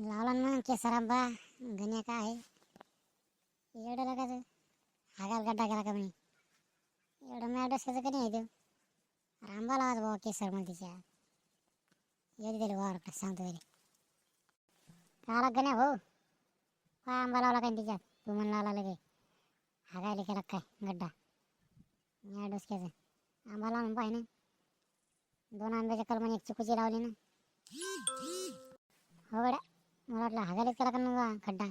लावला ना मग केसरांबा गण्या काय आहे? एवढं लागायचं. हागाल गड्डा केला का म्हणे? एवढं मॅड असायचं का नाही तो? आंबा लावायचा बाबा केसर मला तिच्या. येऊ दिले वावर सांगतो तरी काला गण्या भाऊ? काय आंबा लावला काय तिच्यात तू म्हण लावला लगे. हागायला केला काय गड्डा? या डोसक्याचा. आंबा लावून पाहिजे ना. दोन आंब्याच्या कलमाने एक चिकूची लावली ना. हो गड्या. मला वाटलं हजारच केला का मग खड्डा.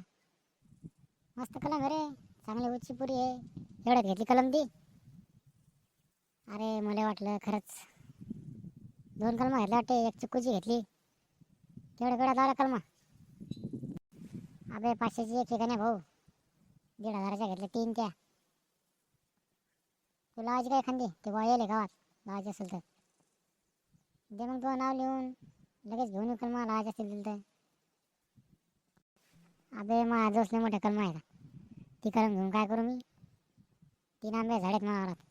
मस्त कलम आहे रे. चांगली उच्ची पुरी आहे. एवढ्यात घेतली कलम ती. अरे मला वाटलं खरंच. दोन कलमा घेतल्या वाटते. एक चुकूची घेतली. तेवढ्या केवढ्या लावल्या कलमा. अबे पाचशेची एक ठिकाणी भाऊ. दीड हजाराच्या घेतल्या तीन त्या. तू लावायची काय खांदी ते वायल गावात. लावायची असेल तर. दे मग तुझं नाव लिहून. लगेच घेऊन येऊ कलमा. लावायचे असेल तर. अबे माझं असले मोठे कलम आहे का ती कलम घेऊन काय करू मी? तीन आंबे झाडेत मारात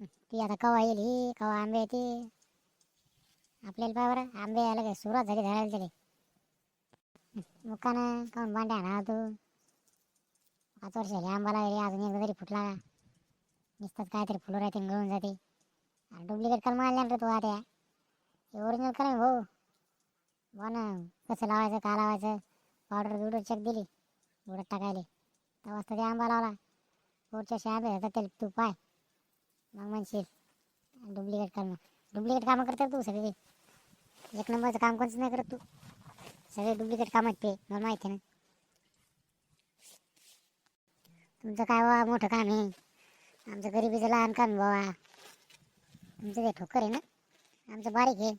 ती आता कवा येईल ही? कवा आंबे येते आपल्याला पाय बरं आंबे यायला काय सुरुवात झाली झाडायला त्याला मुक्कानं काऊन बांड्या आणा तू? पाच वर्ष झाली आंबा लागली अजून एकदा तरी फुटला का? नुसतंच काहीतरी फुलं राहते आणि गळून जाते डुप्लिकेट कलम आणल्या रे तू आता. ओरिजिनल कलम भाऊ. हो बन कसं लावायचं का लावायचं? पावडर बिवडर चेक दिली. उडत टाकायले. तेव्हा ते आंबा लावला. पुढच्या आंबे होता ते तू पाय. मग म्हणशील डुप्लिकेट कामं. डुप्लिकेट कामं करतात तू सगळे? एक नंबरचं काम कोणच नाही करत तू. सगळे डुप्लिकेट काम आहेत ते. मला माहिती ना. तुमचं काय बाबा मोठं काम आहे? आमचं गरिबीचं लहान काम बाबा तुमचं ते ठोकर आहे ना. आमचं बारीक आहे.